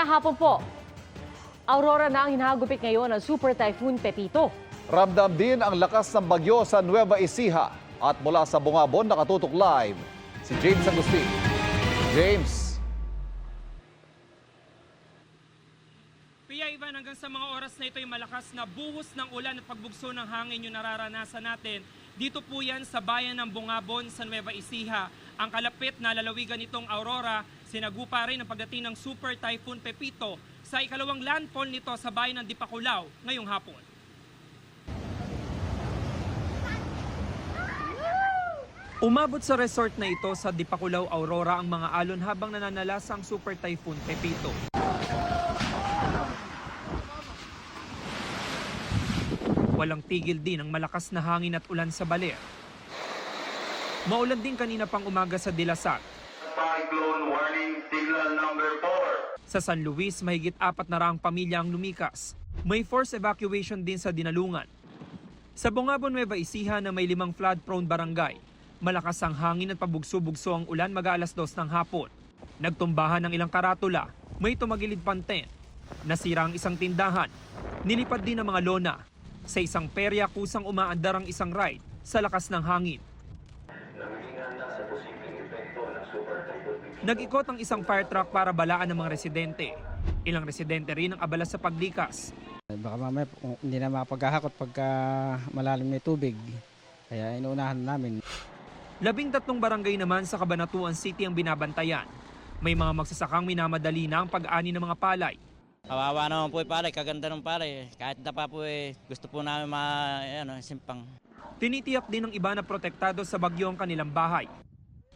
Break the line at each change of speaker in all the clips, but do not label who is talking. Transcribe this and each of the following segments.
Magandang hapon po. Aurora na ang hinahagupit ngayon ng Super Typhoon Pepito.
Ramdam din ang lakas ng bagyo sa Nueva Ecija. At mula sa Bungabon, nakatutok live si James Agustin. James,
Pia Ivan, hanggang sa mga oras na ito ay malakas na buhos ng ulan at pagbugso ng hangin yung nararanasan natin. Dito po yan sa bayan ng Bungabon sa Nueva Ecija. Ang kalapit na lalawigan nitong Aurora, sinagupa rin ang pagdating ng Super Typhoon Pepito sa ikalawang landfall nito sa bayan ng Dipakulaw ngayong hapon. Umabot sa resort na ito sa Dipakulaw, Aurora ang mga alon habang nananalasa ang Super Typhoon Pepito. Walang tigil din ang malakas na hangin at ulan sa Baler. Maulan din kanina pang umaga sa Dilasag.
Cyclone warning signal number 4.
Sa San Luis, mahigit apat na raang pamilya ang lumikas. May forced evacuation din sa Dinalungan. Sa Bungabon, Nueva Ecija na may limang flood-prone barangay, malakas ang hangin at pabugso-bugso ang ulan mag-aalas dos ng hapon. Nagtumbahan ng ilang karatula, may tumagilid panten. Nasira ang isang tindahan. Nilipad din ang mga lona. Sa isang perya kusang umaandar ang isang ride sa lakas ng hangin. Nag-ikot ang isang fire truck para balaan ng mga residente. Ilang residente rin ang abala sa paglikas.
Baka mamaya hindi na mapaghahakot pagka malalim na tubig. Kaya inuunahan namin.
Labing tatlong barangay naman sa Cabanatuan City ang binabantayan. May mga magsasakang minamadali na ang pag-ani ng mga palay.
Kawawa naman po yung pare, kaganda ng pare. Kahit na pa po eh, gusto po namin ma, ano, simpang.
Tinitiyak din ng iba na protektado sa bagyo ang kanilang bahay.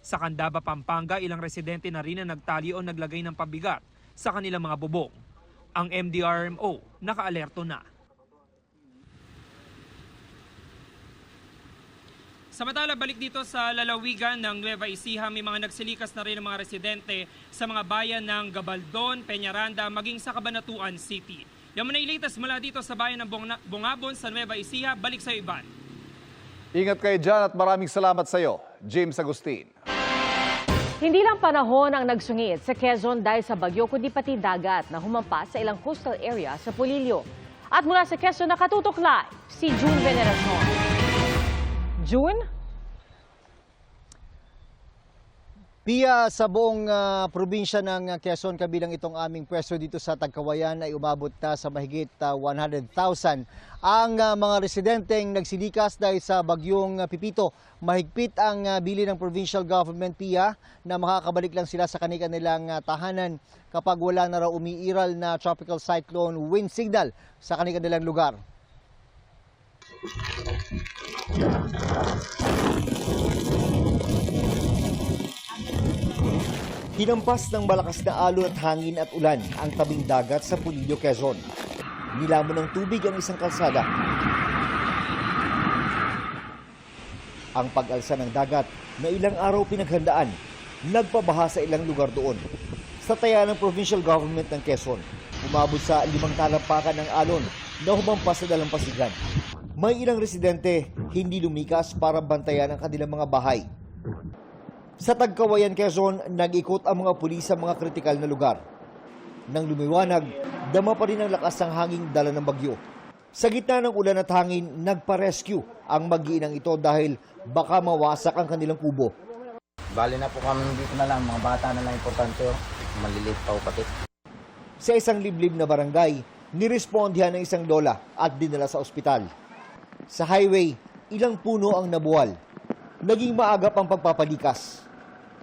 Sa Candaba, Pampanga, ilang residente na rin ang nagtali o naglagay ng pabigat sa kanilang mga bubong. Ang MDRMO nakaalerto na. Samantala, balik dito sa lalawigan ng Nueva Ecija, may mga nagsilikas na rin ang mga residente sa mga bayan ng Gabaldon, Peñaranda, maging sa Cabanatuan City. Yan muna ilitas mula dito sa bayan ng Bungabon sa Nueva Ecija. Balik sa Iban.
ingat kayo dyan at maraming salamat sa iyo, James Agustin.
Hindi lang panahon ang nagsungit sa Quezon dahil sa bagyo, kundi pati dagat na humampas sa ilang coastal area sa Polillo. At mula sa Quezon, nakatutok live si June Veneracion. June?
Pia sa buong ah, probinsya ng ah, Quezon kabilang itong aming pwesto dito sa Tagkawayan ay umabot na sa mahigit ah, 100,000 ang ah, mga residenteng nagsilikas dahil sa bagyong ah, Pipito. Mahigpit ang ah, bili ng provincial government Pia na makakabalik lang sila sa kanilang ah, tahanan kapag wala na raw umiiral na tropical cyclone wind signal sa kanilang lugar. Hinampas ng malakas na alon at hangin at ulan ang tabing dagat sa Pulillo, Quezon. Nilamon ng tubig ang isang kalsada. Ang pag-alsa ng dagat na ilang araw pinaghandaan, nagpabaha sa ilang lugar doon. Sa taya ng provincial government ng Quezon, umabot sa limang talampakan ng alon na humampas sa dalampasigan. May ilang residente hindi lumikas para bantayan ang kanilang mga bahay. Sa Tagkawayan, Quezon, nag-ikot ang mga pulis sa mga kritikal na lugar. Nang lumiwanag, dama pa rin ang lakas ng hanging dala ng bagyo. Sa gitna ng ulan at hangin, nagpa-rescue ang mag-iinang ito dahil baka mawasak ang kanilang kubo.
Bali na po kami dito na lang, mga bata na lang importante. oh. Maliliit pa po pati.
Sa isang liblib na barangay, nirespondihan ng isang lola at dinala sa ospital. Sa highway, ilang puno ang nabuwal. Naging maagap ang pagpapalikas.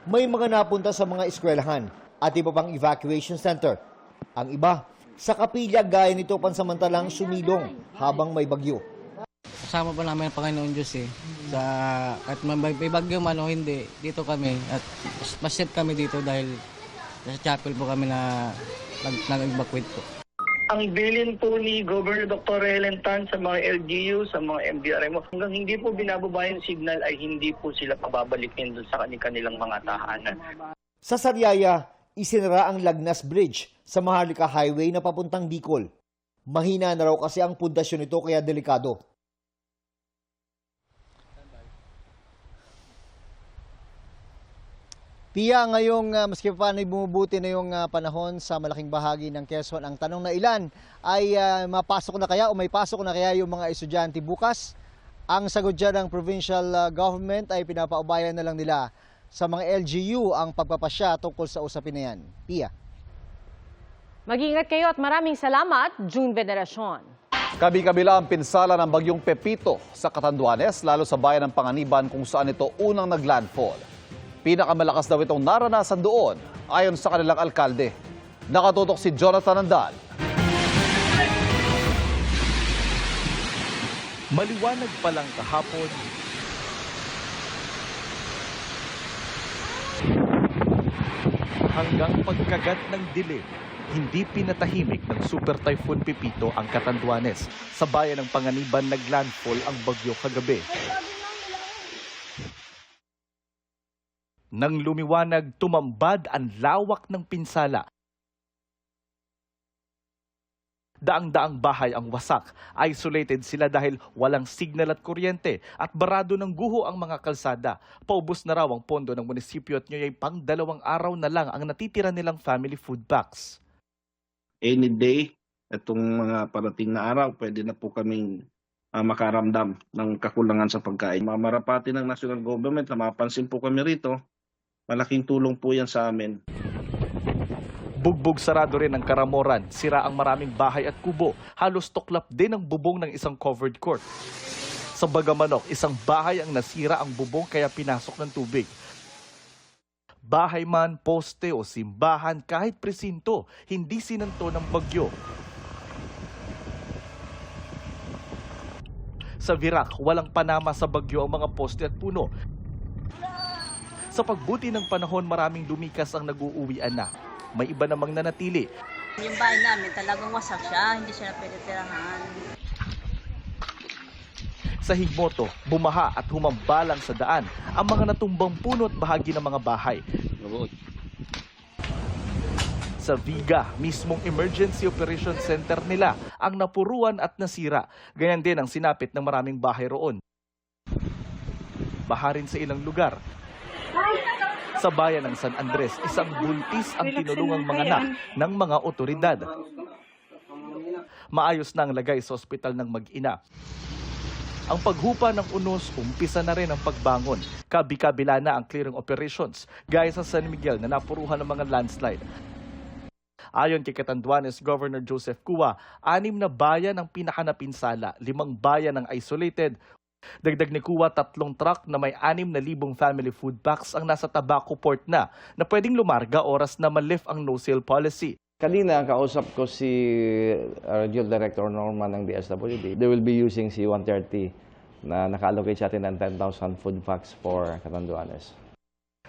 May mga napunta sa mga eskwelahan at iba pang evacuation center. Ang iba, sa kapilya gaya nito pansamantalang sumilong habang may bagyo.
Kasama pa namin ang Panginoon Diyos eh. Sa, at may, bagyo man o hindi, dito kami. At mas, safe kami dito dahil sa chapel po kami na nag, nag-evacuate po.
Ang bilin po ni Governor Dr. Helen Tan sa mga LGU, sa mga MDRMO, hanggang hindi po binababa yung signal ay hindi po sila pababalikin doon sa kanilang mga tahanan.
Sa Sariaya, isinara ang Lagnas Bridge sa Maharlika Highway na papuntang Bicol. Mahina na raw kasi ang pundasyon nito kaya delikado.
Pia, ngayong uh, maski pa paano bumubuti na yung ah, panahon sa malaking bahagi ng Quezon, ang tanong na ilan ay ah, mapasok na kaya o may pasok na kaya yung mga estudyante bukas? Ang sagot dyan ng provincial ah, government ay pinapaubayan na lang nila sa mga LGU ang pagpapasya tungkol sa usapin na yan. Pia.
Mag-ingat kayo at maraming salamat, June Veneracion.
Kabi-kabila ang pinsala ng bagyong Pepito sa Catanduanes, lalo sa bayan ng Panganiban kung saan ito unang naglandfall. Pinakamalakas daw itong naranasan doon, ayon sa kanilang alkalde. Nakatutok si Jonathan Andal.
Maliwanag pa lang kahapon, hanggang pagkagat ng dilim, hindi pinatahimik ng Super Typhoon Pipito ang Catanduanes. Sa bayan ng Panganiban naglandfall ang bagyo kagabi. Nang lumiwanag, tumambad ang lawak ng pinsala daang-daang bahay ang wasak. Isolated sila dahil walang signal at kuryente at barado ng guho ang mga kalsada. Paubos na raw ang pondo ng munisipyo at ngayon pang dalawang araw na lang ang natitira nilang family food packs.
any day, itong mga parating na araw, pwede na po kaming ah, makaramdam ng kakulangan sa pagkain. Mamarapati ng national government na mapansin po kami rito, malaking tulong po yan sa amin.
Bugbog sarado rin ang karamoran, sira ang maraming bahay at kubo. Halos tuklap din ang bubong ng isang covered court. Sa Bagamanok, isang bahay ang nasira ang bubong kaya pinasok ng tubig. Bahay man, poste o simbahan, kahit presinto, hindi sinanto ng bagyo. Sa Virac, walang panama sa bagyo ang mga poste at puno. Sa pagbuti ng panahon, maraming lumikas ang nag-uuwian na. May iba namang nanatili.
Yung bahay namin talagang wasak siya, hindi siya pwede tirahan.
Sa Higmoto, bumaha at humambalang sa daan ang mga natumbang puno at bahagi ng mga bahay. Sa Viga, mismong Emergency Operation Center nila ang napuruan at nasira. Ganyan din ang sinapit ng maraming bahay roon. Baha rin sa ilang lugar. Sa bayan ng San Andres, isang buntis ang tinulungang mga anak ng mga otoridad. Maayos na ang lagay sa ospital ng mag-ina. Ang paghupa ng unos, umpisa na rin ang pagbangon. Kabi-kabila na ang clearing operations, gaya sa San Miguel na napuruhan ng mga landslide. Ayon kay Catanduanes Governor Joseph Cua, anim na bayan ang pinakanapinsala, limang bayan ang isolated. Dagdag ni Cua, tatlong truck na may anim na libong family food packs ang nasa Tabaco Port na, na pwedeng lumarga oras na malift ang no-sale policy.
Kanina, kausap ko si uh, Regional Director Norman ng DSWD. They will be using C-130 na naka-allocate sa atin ng 10,000 food packs for Catanduanes.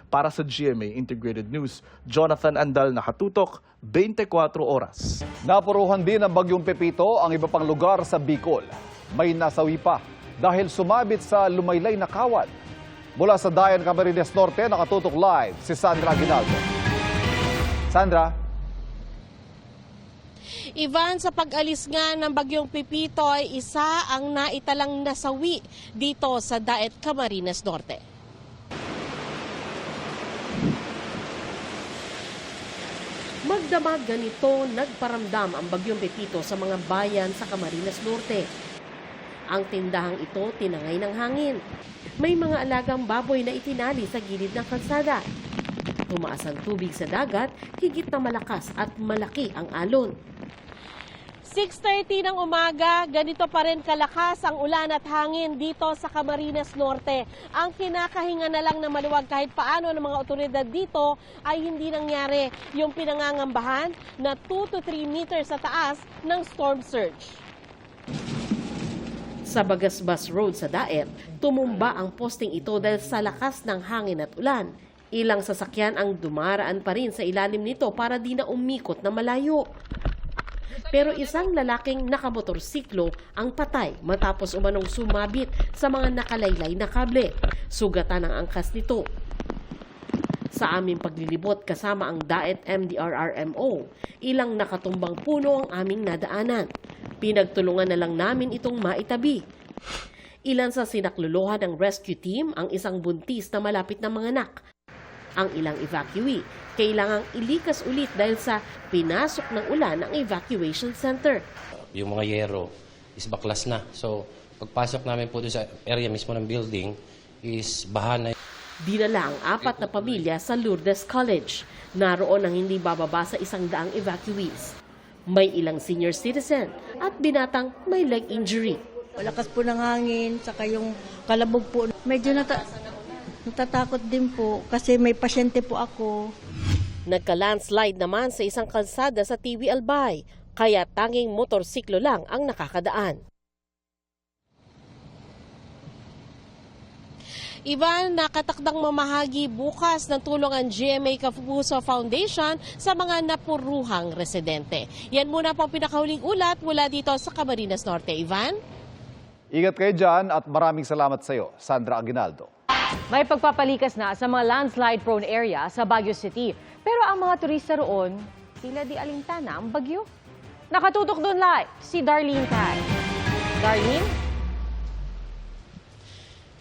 Para sa GMA Integrated News, Jonathan Andal nakatutok, 24 oras.
Napuruhan din ng bagyong Pepito ang iba pang lugar sa Bicol. May nasawi pa dahil sumabit sa lumaylay na kawad. Mula sa Dayan Camarines Norte, nakatutok live si Sandra Aguinaldo. Sandra?
Ivan, sa pag-alis nga ng bagyong Pipito ay isa ang naitalang nasawi dito sa Daet Camarines Norte. Magdamag ganito nagparamdam ang bagyong Pepito sa mga bayan sa Camarines Norte. Ang tindahang ito tinangay ng hangin. May mga alagang baboy na itinali sa gilid ng kalsada. Tumaas ang tubig sa dagat, higit na malakas at malaki ang alon. 6.30 ng umaga, ganito pa rin kalakas ang ulan at hangin dito sa Camarines Norte. Ang kinakahinga na lang na maluwag kahit paano ng mga otoridad dito ay hindi nangyari yung pinangangambahan na 2 to 3 meters sa taas ng storm surge. Sa Bagasbas Road sa Daet, tumumba ang posting ito dahil sa lakas ng hangin at ulan. Ilang sasakyan ang dumaraan pa rin sa ilalim nito para di na umikot na malayo. Pero isang lalaking nakamotorsiklo ang patay matapos umanong sumabit sa mga nakalaylay na kable. Sugatan ang angkas nito. Sa aming paglilibot kasama ang Daet MDRRMO, ilang nakatumbang puno ang aming nadaanan. Pinagtulungan na lang namin itong maitabi. Ilan sa sinakluluhan ng rescue team ang isang buntis na malapit na mga anak. Ang ilang evacuee kailangang ilikas ulit dahil sa pinasok ng ulan ang evacuation center.
Yung mga yero is baklas na. So, pagpasok namin po sa area mismo ng building is baha na.
Dinala ang apat na pamilya sa Lourdes College. Naroon ang hindi bababa sa isang daang evacuees. May ilang senior citizen at binatang may leg injury.
Malakas po ng hangin, saka yung kalabog po. Medyo nata- natatakot din po kasi may pasyente po ako.
Nagka-landslide naman sa isang kalsada sa TV Albay, kaya tanging motorsiklo lang ang nakakadaan. Ivan, nakatakdang mamahagi bukas ng tulong ang GMA Kapuso Foundation sa mga napuruhang residente. Yan muna po ang pinakahuling ulat mula dito sa Camarines Norte. Ivan?
Ingat kayo dyan at maraming salamat sa iyo, Sandra Aguinaldo.
May pagpapalikas na sa mga landslide-prone area sa Baguio City. Pero ang mga turista roon, tila di alintana ang bagyo. Nakatutok doon live si Darlene Tay. Darlene?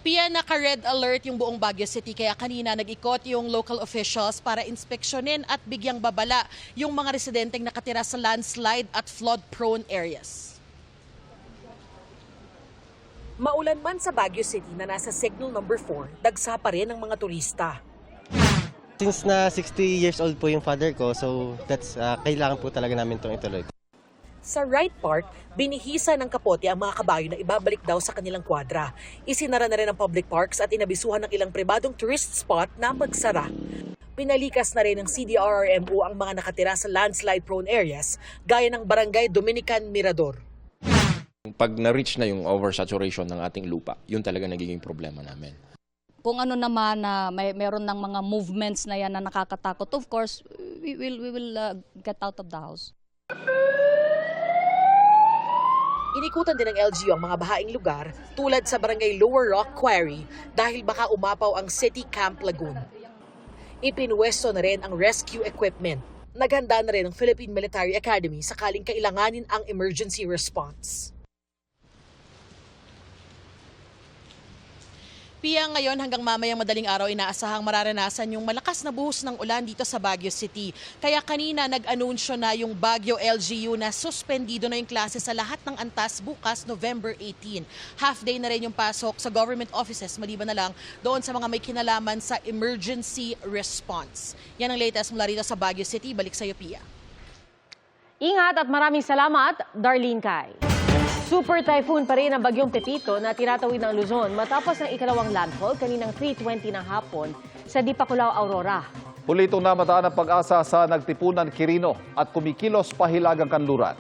Pia, naka-red alert yung buong Baguio City kaya kanina nag-ikot yung local officials para inspeksyonin at bigyang babala yung mga residenteng nakatira sa landslide at flood-prone areas. Maulan man sa Baguio City na nasa signal number 4, dagsa pa rin ang mga turista.
Since na 60 years old po yung father ko, so that's uh, kailangan po talaga namin itong ituloy.
Sa Wright Park, binihisa ng kapote ang mga kabayo na ibabalik daw sa kanilang kwadra. Isinara na rin ang public parks at inabisuhan ng ilang pribadong tourist spot na magsara. Pinalikas na rin ng CDRRMO ang mga nakatira sa landslide-prone areas gaya ng Barangay Dominican Mirador.
Pag na-reach na yung oversaturation ng ating lupa, yun talaga nagiging problema namin.
Kung ano naman na may meron ng mga movements na yan na nakakatakot, of course, we will we will uh, get out of the house.
Inikutan din ng LGU ang mga bahaing lugar tulad sa barangay Lower Rock Quarry dahil baka umapaw ang City Camp Lagoon. Ipinwesto na rin ang rescue equipment. Naghanda na rin ang Philippine Military Academy sakaling kailanganin ang emergency response. Pia ngayon hanggang mamayang madaling araw inaasahang mararanasan yung malakas na buhos ng ulan dito sa Baguio City. Kaya kanina nag-anunsyo na yung Baguio LGU na suspendido na yung klase sa lahat ng antas bukas November 18. Half day na rin yung pasok sa government offices maliban na lang doon sa mga may kinalaman sa emergency response. Yan ang latest mula rito sa Baguio City. Balik sa iyo, Pia.
Ingat at maraming salamat, Darlene Kai. Super typhoon pa rin ang bagyong Pepito na tinatawid ng Luzon matapos ng ikalawang landfall kaninang 3.20 ng hapon sa Dipakulaw, Aurora.
Huli itong namataan ng pag-asa sa nagtipunan Quirino at kumikilos pahilagang kanluran.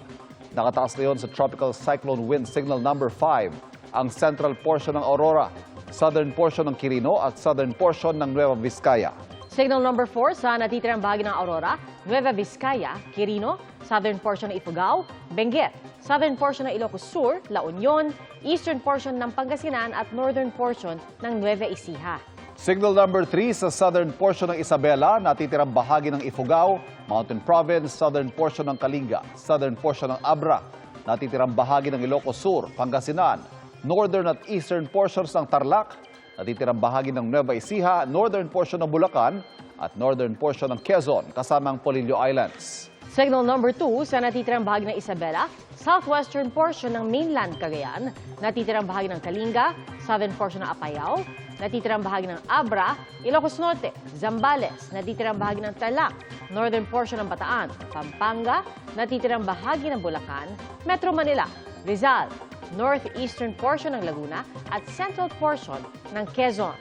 Nakataas na yon sa Tropical Cyclone Wind Signal number 5 ang central portion ng Aurora, southern portion ng Quirino at southern portion ng Nueva Vizcaya.
Signal number 4 sa natitirang bahagi ng Aurora, Nueva Vizcaya, Quirino, southern portion ng Ifugao, Benguet, southern portion ng Ilocos Sur, La Union, eastern portion ng Pangasinan at northern portion ng Nueva Ecija.
Signal number 3 sa southern portion ng Isabela, natitirang bahagi ng Ifugao, Mountain Province, southern portion ng Kalinga, southern portion ng Abra, natitirang bahagi ng Ilocos Sur, Pangasinan, northern at eastern portions ng Tarlac, natitirang bahagi ng Nueva Ecija, northern portion ng Bulacan, at northern portion ng Quezon, kasamang Polillo Islands.
Signal number 2 sa natitirang bahagi ng Isabela, southwestern portion ng mainland Cagayan, natitirang bahagi ng Kalinga, southern portion ng Apayao, natitirang bahagi ng Abra, Ilocos Norte, Zambales, natitirang bahagi ng Tarlac, northern portion ng Bataan, Pampanga, natitirang bahagi ng Bulacan, Metro Manila, Rizal, northeastern portion ng Laguna at central portion ng Quezon.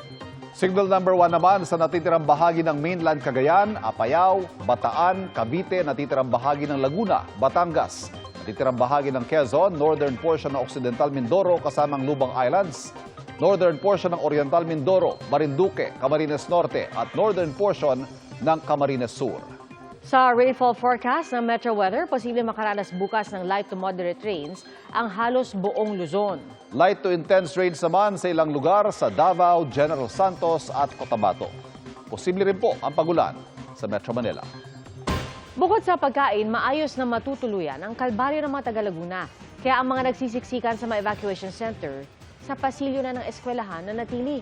Signal number 1 naman sa natitirang bahagi ng mainland Cagayan, Apayao, Bataan, Cavite, natitirang bahagi ng Laguna, Batangas, natitirang bahagi ng Quezon, northern portion ng Occidental Mindoro kasamang Lubang Islands, northern portion ng Oriental Mindoro, Marinduque, Camarines Norte at northern portion ng Camarines Sur.
Sa rainfall forecast ng Metro Weather, posible makaranas bukas ng light to moderate rains ang halos buong Luzon.
Light to intense rains naman sa ilang lugar sa Davao, General Santos at Cotabato. Posible rin po ang pagulan sa Metro Manila.
Bukod sa pagkain, maayos na matutuluyan ang kalbaryo ng mga taga-Laguna. Kaya ang mga nagsisiksikan sa mga evacuation center, sa pasilyo na ng eskwelahan na natili.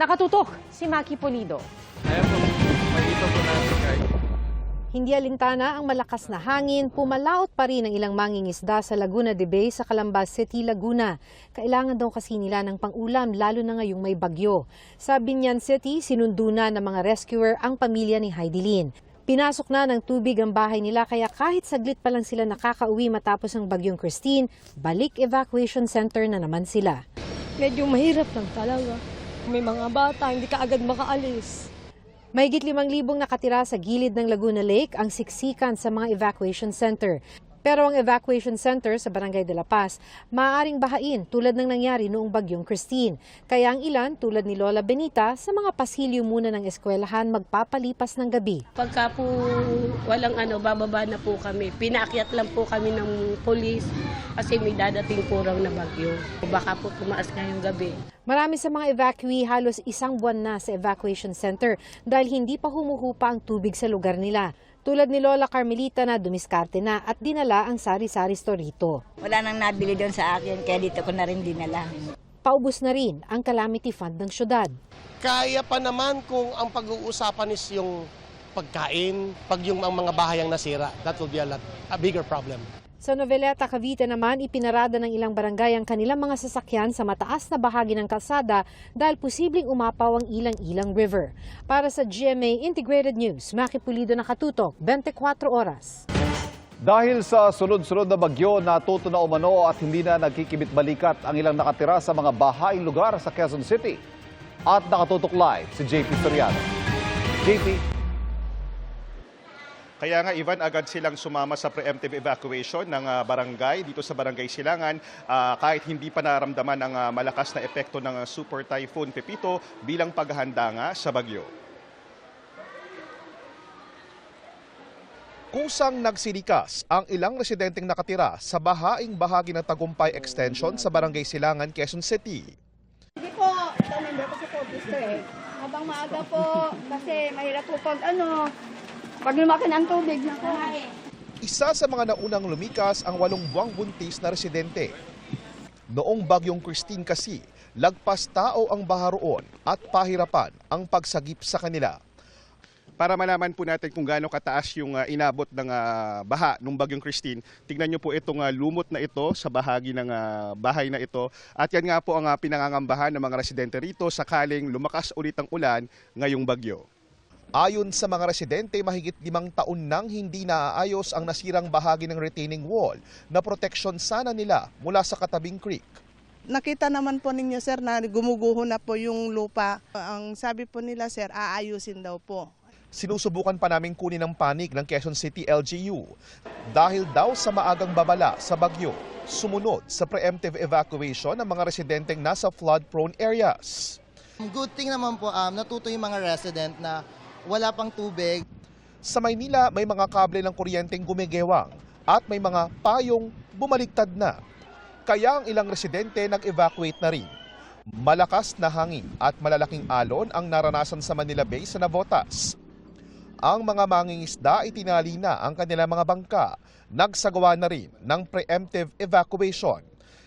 Nakatutok si Maki Polido.
Ayan po.
Hindi alintana ang malakas na hangin, pumalaot pa rin ang ilang mangingisda sa Laguna de Bay sa Calambas City, Laguna. Kailangan daw kasi nila ng pangulam lalo na ngayong may bagyo. Sa Binyan City, sinundo na ng mga rescuer ang pamilya ni Heidelin. Pinasok na ng tubig ang bahay nila kaya kahit saglit pa lang sila nakakauwi matapos ang bagyong Christine, balik evacuation center na naman sila.
Medyo mahirap lang talaga. May mga bata, hindi ka agad makaalis.
Mahigit limang libong nakatira sa gilid ng Laguna Lake ang siksikan sa mga evacuation center. Pero ang evacuation center sa Barangay de la Paz maaaring bahain tulad ng nangyari noong bagyong Christine. Kaya ang ilan tulad ni Lola Benita sa mga pasilyo muna ng eskwelahan magpapalipas ng gabi.
Pagka po walang ano, bababa na po kami. Pinaakyat lang po kami ng polis kasi may dadating po raw na bagyo. Baka po tumaas ngayong gabi.
Marami sa mga evacuee halos isang buwan na sa evacuation center dahil hindi pa humuhupa ang tubig sa lugar nila. Tulad ni Lola Carmelita na dumiskarte na at dinala ang sari-sari store rito.
Wala nang nabili doon sa akin, kaya dito ko na rin dinala.
Paubos na rin ang calamity fund ng syudad.
Kaya pa naman kung ang pag-uusapan is yung pagkain, pag yung ang mga bahay ang nasira, that will be a, lot, a bigger problem.
Sa Noveleta, Cavite naman, ipinarada ng ilang barangay ang kanilang mga sasakyan sa mataas na bahagi ng kalsada dahil posibleng umapaw ang ilang-ilang river. Para sa GMA Integrated News, Maki Pulido nakatutok, 24 oras.
Dahil sa sunod-sunod na bagyo, natuto na umano at hindi na nagkikibit-balikat ang ilang nakatira sa mga bahaing lugar sa Quezon City. At nakatutok live si JP Soriano. JP,
Kaya nga, Ivan, agad silang sumama sa preemptive evacuation ng ah, barangay dito sa Barangay Silangan ah, kahit hindi pa naramdaman ang ah, malakas na epekto ng ah, Super Typhoon Pepito bilang paghahanda nga sa bagyo.
Kusang nagsilikas ang ilang residenteng nakatira sa bahaing bahagi ng Tagumpay Extension sa Barangay Silangan, Quezon City.
Hindi po, ito member ko sa Cobis eh. Habang maaga po, kasi mahirap po pag ano, pag lumaki ng tubig na po.
Isa sa mga naunang lumikas ang walong buwang buntis na residente. Noong bagyong Christine kasi, lagpas tao ang baha roon at pahirapan ang pagsagip sa kanila.
Para malaman po natin kung gaano kataas yung ah, inabot ng ah, baha nung bagyong Christine, tignan niyo po itong ah, lumot na ito sa bahagi ng ah, bahay na ito. At yan nga po ang ah, pinangangambahan ng mga residente rito sakaling lumakas ulit ang ulan ngayong bagyo.
Ayon sa mga residente, mahigit limang taon nang hindi naaayos ang nasirang bahagi ng retaining wall na proteksyon sana nila mula sa katabing creek.
Nakita naman po ninyo sir na gumuguho na po yung lupa. Ang sabi po nila sir, aayusin daw po.
Sinusubukan pa namin kunin ang panig ng Quezon City LGU dahil daw sa maagang babala sa bagyo, sumunod sa preemptive evacuation ng mga residenteng nasa flood-prone areas.
Good thing naman po, um, natuto yung mga resident na wala pang tubig.
Sa Maynila, may mga kable ng kuryenteng gumigewang at may mga payong bumaligtad na. Kaya ang ilang residente nag-evacuate na rin. Malakas na hangin at malalaking alon ang naranasan sa Manila Bay sa Navotas. Ang mga mangingisda itinali na ang kanilang mga bangka. Nagsagawa na rin ng preemptive evacuation.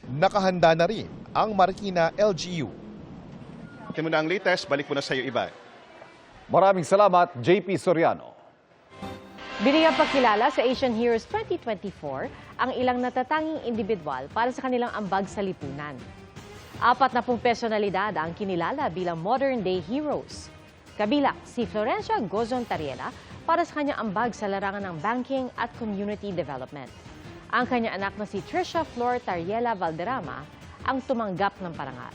Nakahanda na rin ang Marikina LGU.
Ito muna ang latest, balik muna sa iyo, Ivan.
Maraming salamat JP Soriano.
Binigyang pakilala sa Asian Heroes 2024 ang ilang natatanging individual para sa kanilang ambag sa lipunan. Apat na pong personalidad ang kinilala bilang modern-day heroes. Kabilang si Florencia Gozon Tariela para sa kanyang ambag sa larangan ng banking at community development. Ang kanyang anak na si Trisha Flor Tariela Valderrama ang tumanggap ng parangal.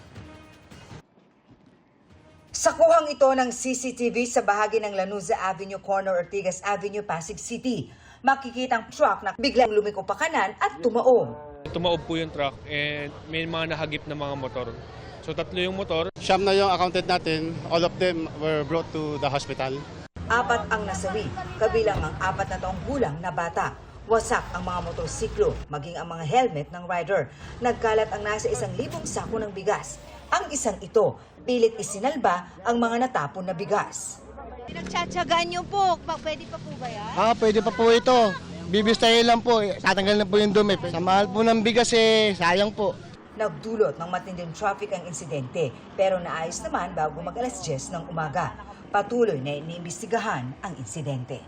Sa kuhang ito ng CCTV sa bahagi ng Lanuza Avenue Corner Ortigas Avenue, Pasig City, makikita ang truck na biglang lumiko pa kanan at tumaong.
Tumaob po yung truck and may mga nahagip na mga motor. So tatlo yung motor.
Siyam na yung accounted natin. All of them were brought to the hospital.
Apat ang nasawi, kabilang ang apat na taong gulang na bata. Wasak ang mga motorsiklo, maging ang mga helmet ng rider. Nagkalat ang nasa isang libong sako ng bigas. Ang isang ito, pilit isinalba ang mga natapon na bigas.
Pinagtsatsagaan niyo po. Pwede pa po ba yan?
Ah, pwede pa po ito. Bibistahin lang po. Tatanggal na po yung dumi. Sa mahal po ng bigas eh, sayang po.
Nagdulot ng matinding traffic ang insidente pero naayos naman bago mag alas 10 ng umaga. Patuloy na iniimbestigahan ang insidente.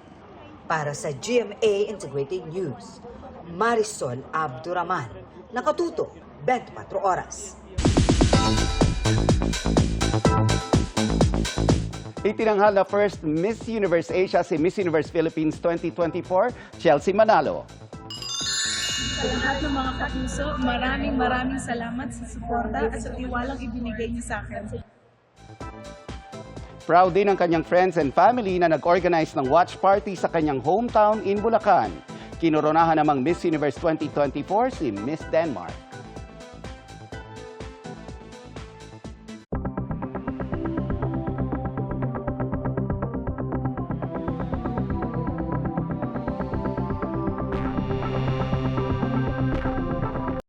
Para sa GMA Integrated News, Marisol Abduraman, nakatuto 24 oras.
Itinanghal na first Miss Universe Asia si Miss Universe Philippines 2024, Chelsea Manalo.
Sa lahat ng mga kapuso, maraming maraming salamat sa suporta at sa tiwalang ibinigay niyo sa akin.
Proud din ang kanyang friends and family na nag-organize ng watch party sa kanyang hometown in Bulacan. Kinoronahan namang Miss Universe 2024 si Miss Denmark.